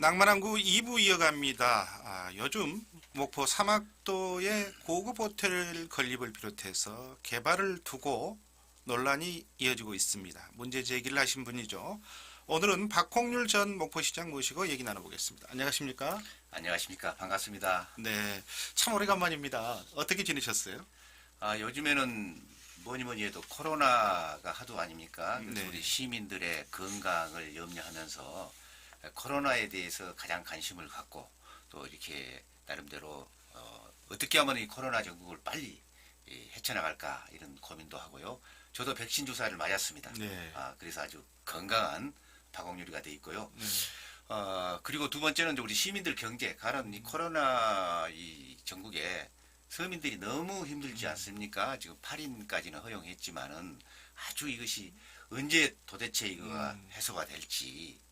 낭만항구 2부 이어갑니다. 아, 요즘 목포 사막도의 고급 호텔 건립을 비롯해서 개발을 두고 논란이 이어지고 있습니다. 문제 제기를 하신 분이죠. 오늘은 박홍률 전 목포시장 모시고 얘기 나눠보겠습니다. 안녕하십니까? 안녕하십니까 반갑습니다. 네, 참 오래간만입니다. 어떻게 지내셨어요? 아, 요즘에는 뭐니 뭐니 해도 코로나가 하도 아닙니까? 그래서 네. 우리 시민들의 건강을 염려하면서 코로나에 대해서 가장 관심을 갖고 또 이렇게 나름대로 어, 어떻게 하면 이 코로나 전국을 빨리 이, 헤쳐나갈까 이런 고민도 하고요. 저도 백신 주사를 맞았습니다. 네. 아, 그래서 아주 건강한 박홍률이가 돼 있고요. 네. 어, 그리고 두 번째는 우리 시민들 경제, 가령 이 코로나 이 전국에 서민들이 너무 힘들지 않습니까? 지금 8인까지는 허용했지만은 아주 이것이 언제 도대체 이거가 음. 해소가 될지 예,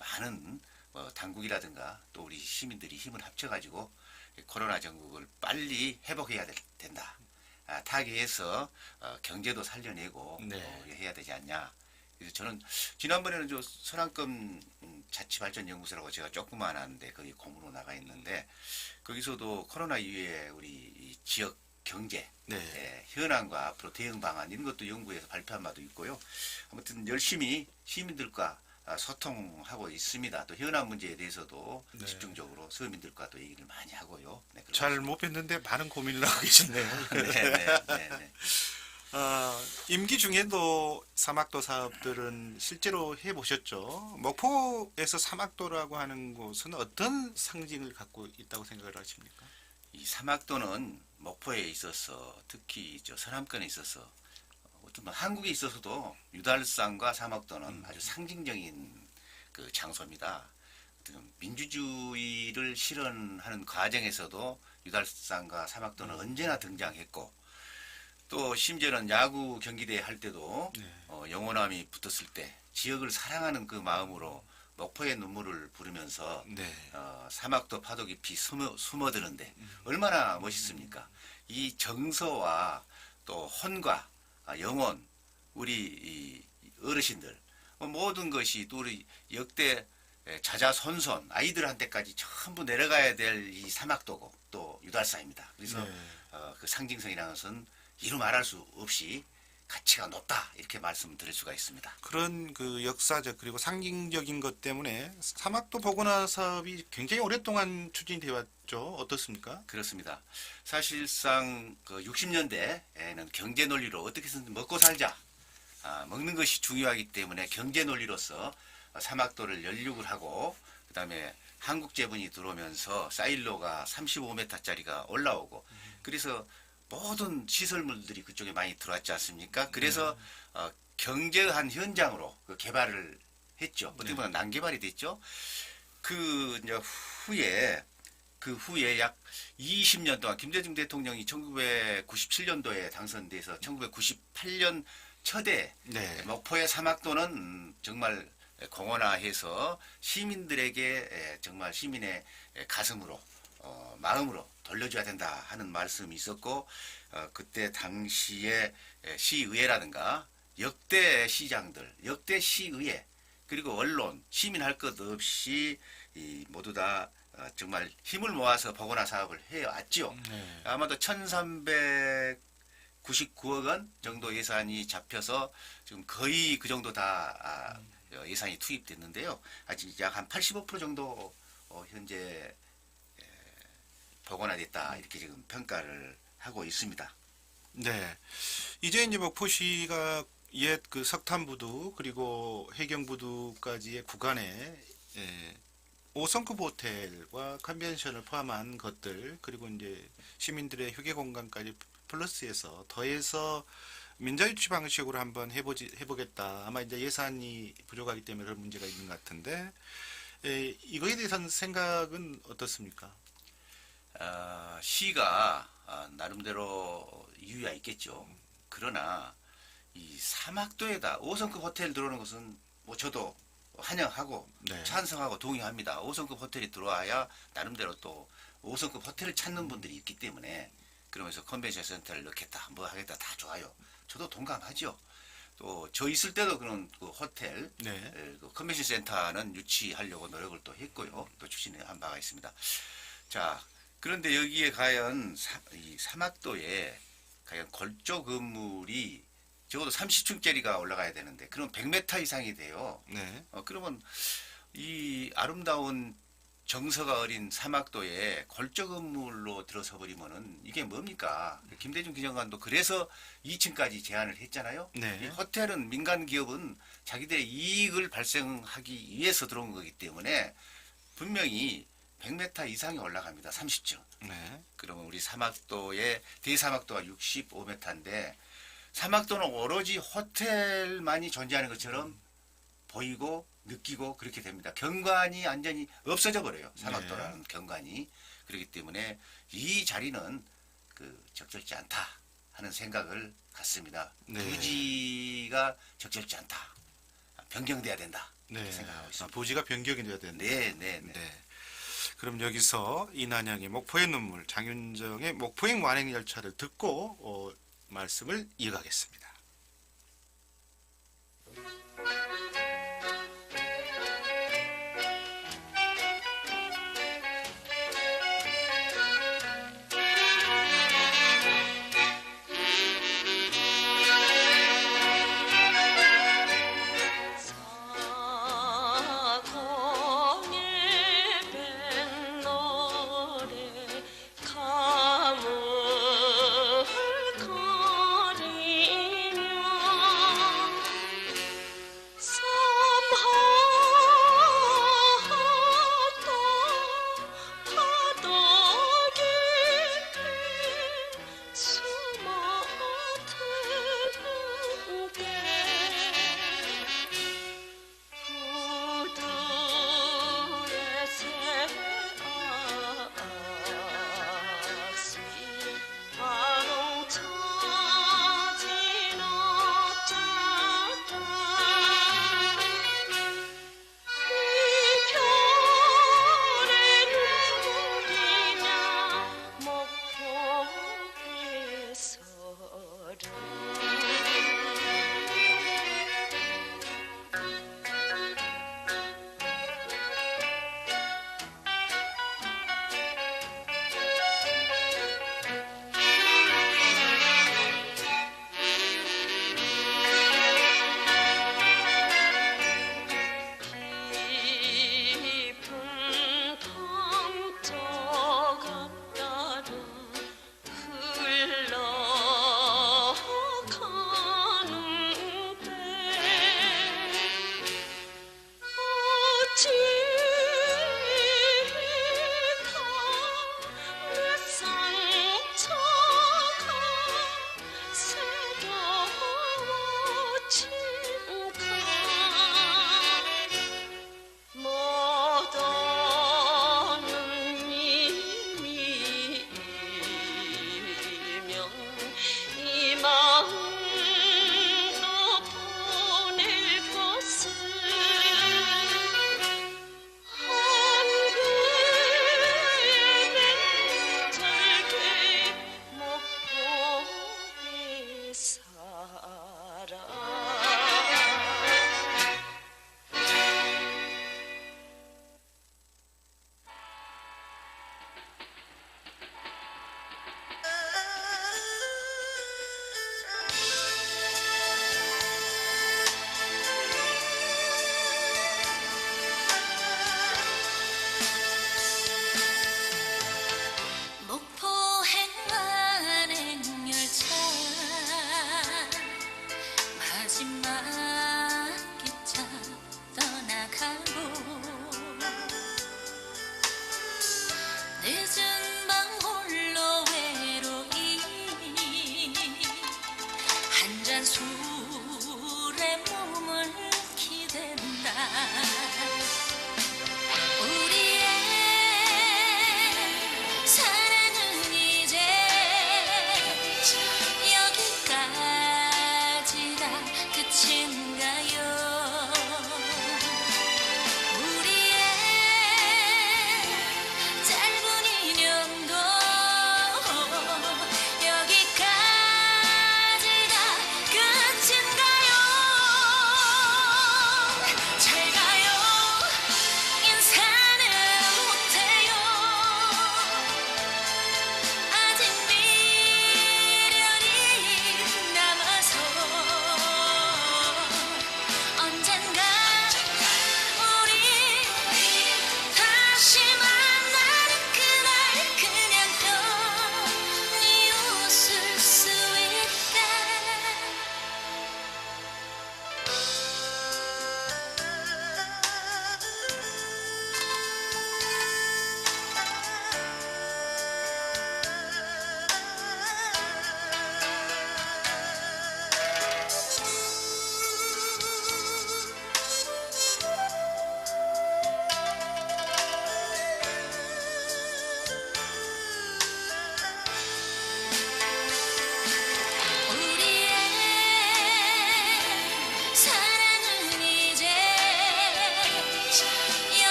많은 뭐 당국이라든가 또 우리 시민들이 힘을 합쳐가지고 이 코로나 전국을 빨리 회복해야 될, 된다. 아, 타개해서 어, 경제도 살려내고 네. 어, 해야 되지 않냐. 그래서 저는 지난번에는 저 선안금 음, 자치발전연구소라고 제가 조그만 한데 거기 공무로 나가 있는데 거기서도 코로나 이후에 우리 이 지역 경제 네. 예, 현안과 앞으로 대응 방안 이런 것도 연구해서 발표한 바도 있고요. 아무튼 열심히 시민들과 아, 소통하고 있습니다. 또 현안 문제에 대해서도 네. 집중적으로 서민들과 또 얘기를 많이 하고요. 네. 잘 못 뵀는데 많은 고민을 하고 계시네요. 네, 네, 네, 네. 아, 임기 중에도 사막도 사업들은 실제로 해보셨죠. 목포에서 사막도라고 하는 곳은 어떤 상징을 갖고 있다고 생각을 하십니까? 이 사막도는 목포에 있어서 특히 저 서남권에 있어서 어떤 뭐 한국에 있어서도 유달산과 사막도는 아주 상징적인 그 장소입니다. 민주주의를 실현하는 과정에서도 유달산과 사막도는 언제나 등장했고 또 심지어는 야구 경기대 할 때도 네. 어, 영호남이 붙었을 때 지역을 사랑하는 그 마음으로 목포의 눈물을 부르면서 네. 어, 사막도 파도 깊이 숨어, 숨어드는데 얼마나 멋있습니까? 이 정서와 또 혼과 아, 영혼 우리 이 어르신들 어, 모든 것이 또 우리 역대 에, 자자손손 아이들한테까지 전부 내려가야 될 이 사막도고 또 유달사입니다. 그래서 네. 어, 그 상징성이라는 것은 이루 말할 수 없이 가치가 높다 이렇게 말씀드릴 수가 있습니다. 그런 그 역사적 그리고 상징적인 것 때문에 사막도 보건화 사업이 굉장히 오랫동안 추진되어 왔죠. 어떻습니까? 그렇습니다. 사실상 그 60년대에는 경제 논리로 어떻게든 먹고 살자. 아, 먹는 것이 중요하기 때문에 경제 논리로서 사막도를 연륙을 하고 그다음에 한국 제분이 들어오면서 사일로가 35m짜리가 올라오고 그래서 모든 시설물들이 그쪽에 많이 들어왔지 않습니까? 그래서 어, 경제한 현장으로 그 개발을 했죠. 어떻게 보면 난개발이 됐죠. 그 이제 후에 그 후에 약 20년 동안 김대중 대통령이 1997년도에 당선돼서 1998년 첫해 네. 목포의 사막도는 음, 정말 공원화해서 시민들에게 에, 정말 시민의 에, 가슴으로 어, 마음으로 돌려줘야 된다 하는 말씀이 있었고 어, 그때 당시에 에, 시의회라든가 역대 시장들, 역대 시의회 그리고 언론, 시민 할 것 없이 이 모두 다 어, 정말 힘을 모아서 복원화 사업을 해왔죠. 네. 아마도 1399억 원 정도 예산이 잡혀서 지금 거의 그 정도 다 아, 어, 예산이 투입됐는데요. 아직 약 한 85% 정도 어, 현재 에, 복원화됐다 이렇게 지금 평가를 하고 있습니다. 네. 이제 이제 목포시가 옛 그 석탄부두 그리고 해경부두까지의 구간에 예, 5성급 호텔과 컨벤션을 포함한 것들 그리고 이제 시민들의 휴게 공간까지 플러스해서 더해서 민자유치 방식으로 한번 해보지 해보겠다. 아마 이제 예산이 부족하기 때문에 그런 문제가 있는 것 같은데 에, 이거에 대해서는 생각은 어떻습니까? 어, 시가 아, 나름대로 이유가 있겠죠. 그러나 이 사막도에다 5성급 호텔 들어오는 것은 뭐 저도 환영하고 네. 찬성하고 동의합니다. 5성급 호텔이 들어와야 나름대로 또 5성급 호텔을 찾는 분들이 있기 때문에 그러면서 컨벤션 센터를 넣겠다, 뭐 하겠다 다 좋아요. 저도 동감하죠. 또 저 있을 때도 그런 그 호텔 네. 에, 그 컨벤션 센터는 유치하려고 노력을 또 했고요. 또 추진한 바가 있습니다. 자, 그런데 여기에 과연 사, 이 사막도에 과연 골조 건물이 적어도 30층짜리가 올라가야 되는데 그럼 100m 이상이 돼요. 네. 어, 그러면 이 아름다운 정서가 어린 사막도에 골조 건물로 들어서 버리면은 이게 뭡니까? 김대중 기념관도 그래서 2층까지 제한을 했잖아요. 네. 이 호텔은 민간 기업은 자기들의 이익을 발생하기 위해서 들어온 거기 때문에 분명히 100m 이상이 올라갑니다. 30층. 네. 그러면 우리 사막도의 대사막도가 65m인데 사막도는 오로지 호텔만이 존재하는 것처럼 보이고 느끼고 그렇게 됩니다. 경관이 완전히 없어져 버려요. 사막도라는 경관이 그렇기 때문에 이 자리는 그 적절치 않다 하는 생각을 갖습니다. 네. 부지가 적절치 않다. 변경돼야 된다. 네. 생각하고 아, 있습니다. 부지가 변경이 돼야 된다. 네, 네, 네. 네. 그럼 여기서 이난영의 목포의 눈물, 장윤정의 목포행 완행 열차를 듣고 어, 말씀을 이어가겠습니다.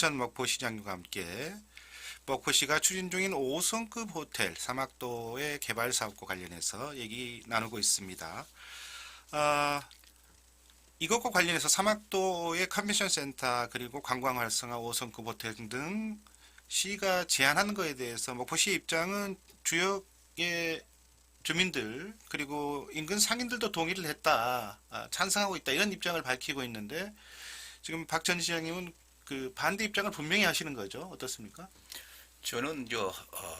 전 목포시장과 함께 목포시가 추진 중인 5성급 호텔 사막도의 개발 사업과 관련해서 얘기 나누고 있습니다. 아, 이것과 관련해서 사막도의 컨벤션 센터 그리고 관광 활성화 5성급 호텔 등 시가 제안하는 것에 대해서 목포시의 입장은 주역의 주민들 그리고 인근 상인들도 동의를 했다 아, 찬성하고 있다 이런 입장을 밝히고 있는데 지금 박 전 시장님은 그 반대 입장을 분명히 하시는 거죠 어떻습니까? 저는 저 어,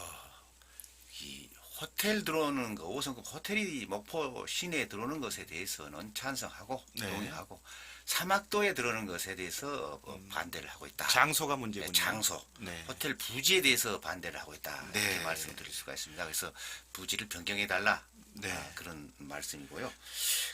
이 호텔 들어오는 거 5성급 호텔이 목포 시내에 들어오는 것에 대해서는 찬성하고 네. 동의하고 사막도에 들어오는 것에 대해서 어, 반대를 하고 있다. 장소가 네, 문제군요. 장소, 네. 호텔 부지에 대해서 반대를 하고 있다. 네. 이렇게 말씀드릴 수가 있습니다. 그래서 부지를 변경해 달라. 네. 아, 그런 말씀이고요.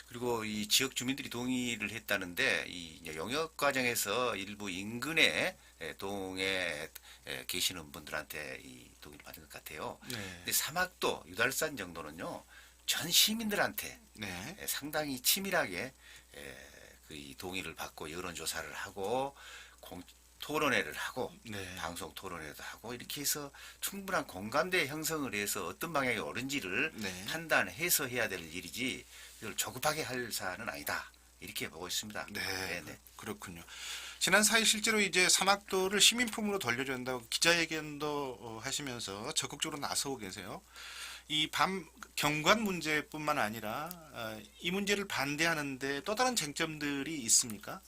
그리고 이 지역 주민들이 동의를 했다는데 이 영역 과정에서 일부 인근에 에, 동에 에, 계시는 분들한테 이 동의를 받은 것 같아요. 네. 근데 사막도 유달산 정도는요 전 시민들한테 네. 에, 상당히 치밀하게 이 동의를 받고 여론조사를 하고 공, 토론회를 하고 네. 방송 토론회도 하고 이렇게 해서 충분한 공감대 형성을 해서 어떤 방향이 옳은지를 네. 판단해서 해야 될 일이지 이걸 조급하게 할 사안은 아니다 이렇게 보고 있습니다. 네. 네. 그렇군요. 지난 4일 실제로 이제 사막도를 시민품으로 돌려준다고 기자회견도 어, 하시면서 적극적으로 나서고 계세요. 이 밤 경관 문제뿐만 아니라 어, 이 문제를 반대하는데 또 다른 쟁점들이 있습니까?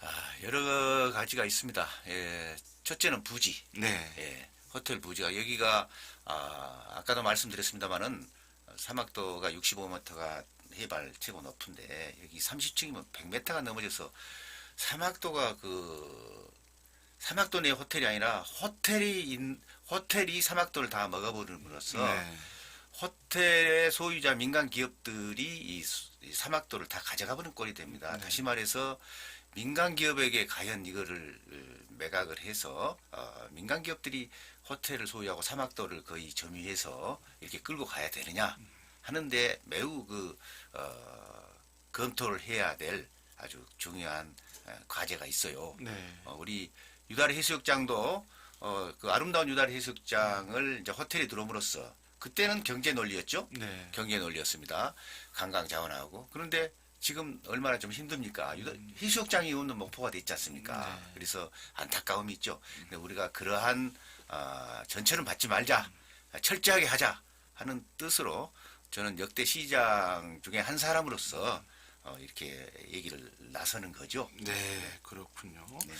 아, 여러 가지가 있습니다. 예, 첫째는 부지. 네. 예, 호텔 부지가 여기가 아, 아까도 말씀드렸습니다만은 사막도가 65m가 해발 최고 높은데 여기 30층이면 100m가 넘어져서 사막도가 그 사막도 내 호텔이 아니라 호텔이 인, 호텔이 사막도를 다 먹어버림으로써 네. 호텔의 소유자 민간 기업들이 이, 수- 이 사막도를 다 가져가 버린 꼴이 됩니다. 네. 다시 말해서 민간 기업에게 과연 이거를 어, 매각을 해서 어, 민간 기업들이 호텔을 소유하고 사막도를 거의 점유해서 이렇게 끌고 가야 되느냐 하는데 매우 그 어, 검토를 해야 될 아주 중요한 어, 과제가 있어요. 네. 어, 우리 유다리 해수욕장도 어, 그 아름다운 유다리 해수욕장을 이제 호텔에 들어옴으로써 그때는 경제 논리였죠. 네. 경제 논리였습니다. 관광 자원하고 그런데 지금 얼마나 좀 힘듭니까? 유다, 해수욕장이 오는 목포가 됐지 않습니까? 네. 그래서 안타까움이 있죠. 근데 우리가 그러한 아, 전철은 받지 말자, 철저하게 하자 하는 뜻으로 저는 역대 시장 중에 한 사람으로서 어, 이렇게 얘기를 나서는 거죠. 네, 그렇군요. 네.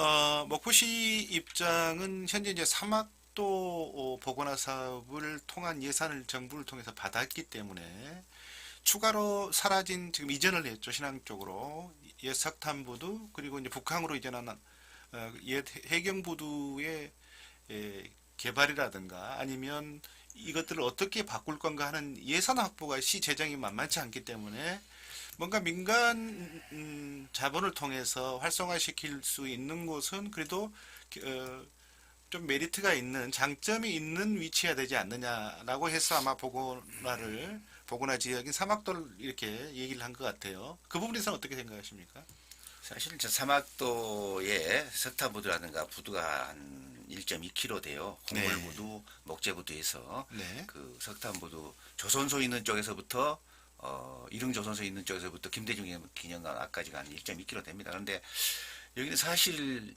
어, 목포시 입장은 현재 이제 사막 도 어, 보건화 사업을 통한 예산을 정부를 통해서 받았기 때문에 추가로 사라진 지금 이전을 했죠 신항 쪽으로. 옛 석탄부두 그리고 이제 북항으로 이전한 어, 옛 해경부두의 에, 개발이라든가 아니면 이것들을 어떻게 바꿀 건가 하는 예산 확보가 시 재정이 만만치 않기 때문에 뭔가 민간 음, 자본을 통해서 활성화시킬 수 있는 곳은 그래도 어, 좀 메리트가 있는 장점이 있는 위치가 되지 않느냐라고 해서 아마 보고나를 보고나 지역인 사막도를 이렇게 얘기를 한 것 같아요. 그 부분에서는 어떻게 생각하십니까? 사실 저 사막도에 석탄부두라든가 부두가 한 1.2km 돼요. 네. 곡물부두, 목재부두에서 네. 그 석탄부두 조선소 있는 쪽에서부터 어, 이릉 조선소 있는 쪽에서부터 김대중 기념관 앞까지가 한 1.2km 됩니다. 그런데 여기는 사실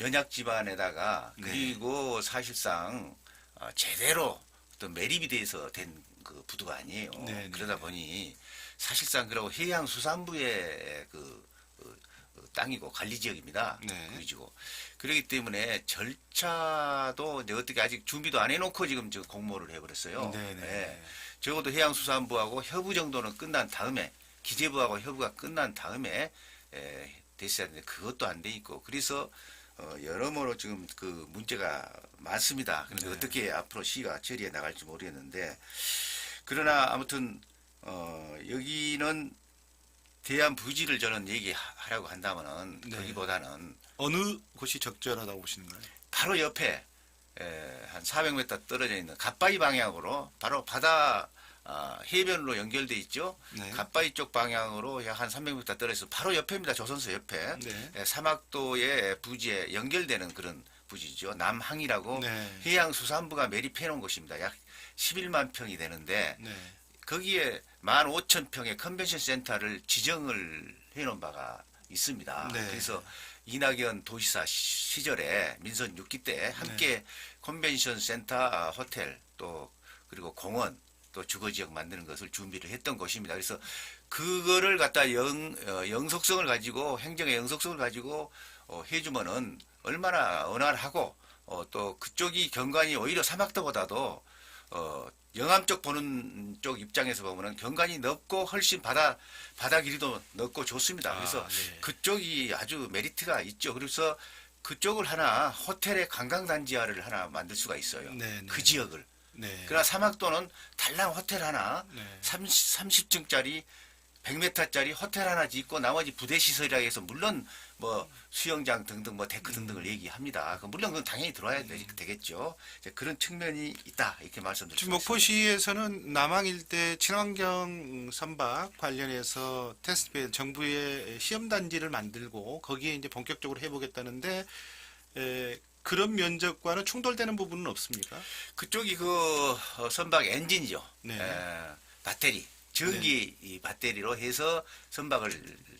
연약 집안에다가 네. 그리고 사실상 어, 제대로 어떤 매립이 돼서 된 그 부두가 아니에요. 네, 네, 그러다 네. 보니 사실상 그러고 해양수산부의 그 어, 어, 땅이고 관리 지역입니다. 네. 구지고 그렇기 때문에 절차도 이제 어떻게 아직 준비도 안 해놓고 지금 저 공모를 해버렸어요. 네, 네. 예. 적어도 해양수산부하고 협의 정도는 끝난 다음에 기재부하고 협의가 끝난 다음에 에, 됐어야 되는데 그것도 안 돼 있고 그래서 어, 여러모로 지금 그 문제가 많습니다. 그런데 네. 어떻게 앞으로 시가 처리해 나갈지 모르겠는데 그러나 아무튼 어, 여기는 대한 부지를 저는 얘기하라고 한다면은 네. 거기보다는 어느 곳이 적절하다고 보시는 거예요? 바로 옆에 에, 한 400m 떨어져 있는 갓바위 방향으로 바로 바다 아, 해변으로 연결돼 있죠. 네. 갓바위 쪽 방향으로 약 한 300m 떨어져서 바로 옆에입니다. 조선소 옆에. 네. 예, 사막도의 부지에 연결되는 그런 부지죠. 남항이라고 네. 해양수산부가 매립해 놓은 곳입니다. 약 11만 평이 되는데 네. 거기에 15,000평의 컨벤션 센터를 지정을 해 놓은 바가 있습니다. 네. 그래서 이낙연 도시사 시- 시절에 민선 6기 때 함께 네. 컨벤션 센터 아, 호텔 또 그리고 공원 또 주거 지역 만드는 것을 준비를 했던 곳입니다. 그래서 그거를 갖다 영 어, 영속성을 가지고 행정의 영속성을 가지고 어, 해주면은 얼마나 원활하고 어, 또 그쪽이 경관이 오히려 사막도보다도 어, 영암 쪽 보는 쪽 입장에서 보면은 경관이 넓고 훨씬 바다 바다 길이도 넓고 좋습니다. 그래서 아, 네. 그쪽이 아주 메리트가 있죠. 그래서 그쪽을 하나 호텔의 관광단지화를 하나 만들 수가 있어요. 네, 네. 그 지역을. 네. 그러나 사막도는 달랑 호텔 하나 네. 30, 30 층짜리 100m짜리 호텔 하나 짓고 나머지 부대 시설이라 해서 물론 뭐 수영장 등등 뭐 데크 등등을 얘기합니다. 그 물론 그건 당연히 들어와야 되, 되겠죠. 이제 그런 측면이 있다 이렇게 말씀드릴 수 지금. 목포시에서는 남항 일대 친환경 선박 관련해서 테스트베드 정부의 시험 단지를 만들고 거기에 이제 본격적으로 해보겠다는데 에, 그런 면적과는 충돌되는 부분은 없습니까? 그쪽이 그 어, 선박 엔진이죠. 네. 에, 배터리 전기 이 배터리로 해서 선박을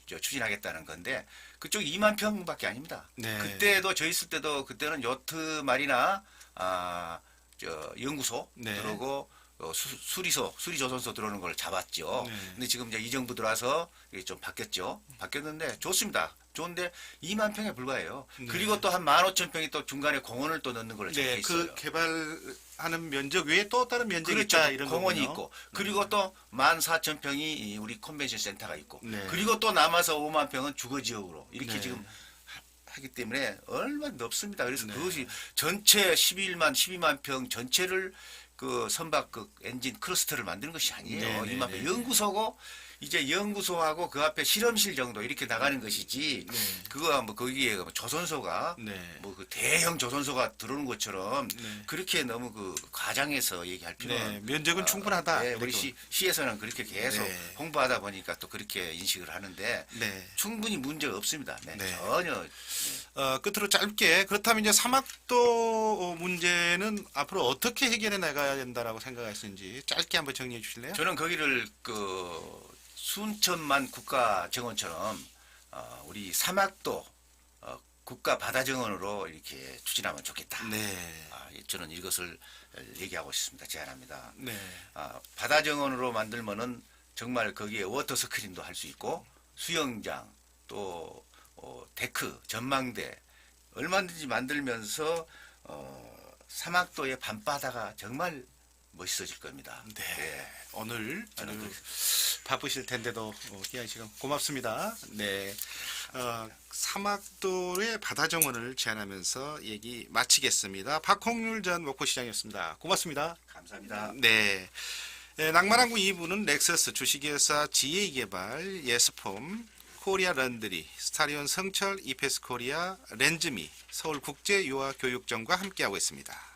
저 추진하겠다는 건데 그쪽 2만 평밖에 아닙니다. 네. 그때도 저 있을 때도 그때는 요트 말이나 아 저 연구소 네. 그러고 어, 수, 수리소 수리조선소 들어오는 걸 잡았죠. 네. 근데 지금 이제 이 정부 들어와서 이게 좀 바뀌었죠. 바뀌었는데 좋습니다. 좋은데 2만 평에 불과해요. 네. 그리고 또 한 15,000평이 또 중간에 공원을 또 넣는 걸 네, 적혀 있어요. 그 개발하는 면적 외에 또 다른 면적이 그렇죠. 있다 이런 공원이 거군요. 있고 그리고 또 14,000평이 우리 컨벤션 센터가 있고 네. 그리고 또 남아서 5만 평은 주거 지역으로 이렇게 네. 지금 하- 하기 때문에 얼마 나 넓습니다. 그래서 네. 그것이 전체 11만 12만 평 전체를 그 선박 그 엔진 크러스터를 만드는 것이 아니에요. 네, 네, 2만 네, 평 연구소고 이제 연구소하고 그 앞에 실험실 정도 이렇게 나가는 것이지 네. 그거 뭐 거기에 뭐 조선소가 네. 뭐그 대형 조선소가 들어오는 것처럼 네. 그렇게 너무 그 과장해서 얘기할 필요는 네, 면적은 충분하다. 네, 우리 시, 시에서는 그렇게 계속 네. 홍보하다 보니까 또 그렇게 인식을 하는데 네. 충분히 문제가 없습니다. 네, 네. 전혀 어, 끝으로 짧게 그렇다면 이제 사막도 문제는 앞으로 어떻게 해결해 나가야 된다라고 생각하시는지 짧게 한번 정리해 주실래요? 저는 거기를 그 순천만 국가 정원처럼 어, 우리 사막도 어, 국가 바다 정원으로 이렇게 추진하면 좋겠다. 네. 아, 저는 이것을 얘기하고 싶습니다. 제안합니다. 네. 아, 바다 정원으로 만들면은 정말 거기에 워터 스크린도 할 수 있고 수영장 또 어, 데크 전망대 얼마든지 만들면서 어, 사막도의 밤바다가 정말 멋있어질 겁니다. 네. 예. 오늘 아주 그- 바쁘실 텐데도 어, 귀한 시간 고맙습니다. 네. 어, 사막도의 바다 정원을 제안하면서 얘기 마치겠습니다. 박홍률 전 목포시장이었습니다. 고맙습니다. 감사합니다. 네. 예, 낭만항구 2부는 렉서스 주식회사 지혜개발, 예스폼, 코리아 런드리, 스타리온 성철, 이페스 코리아, 렌즈미, 서울국제유아교육정과 함께하고 있습니다.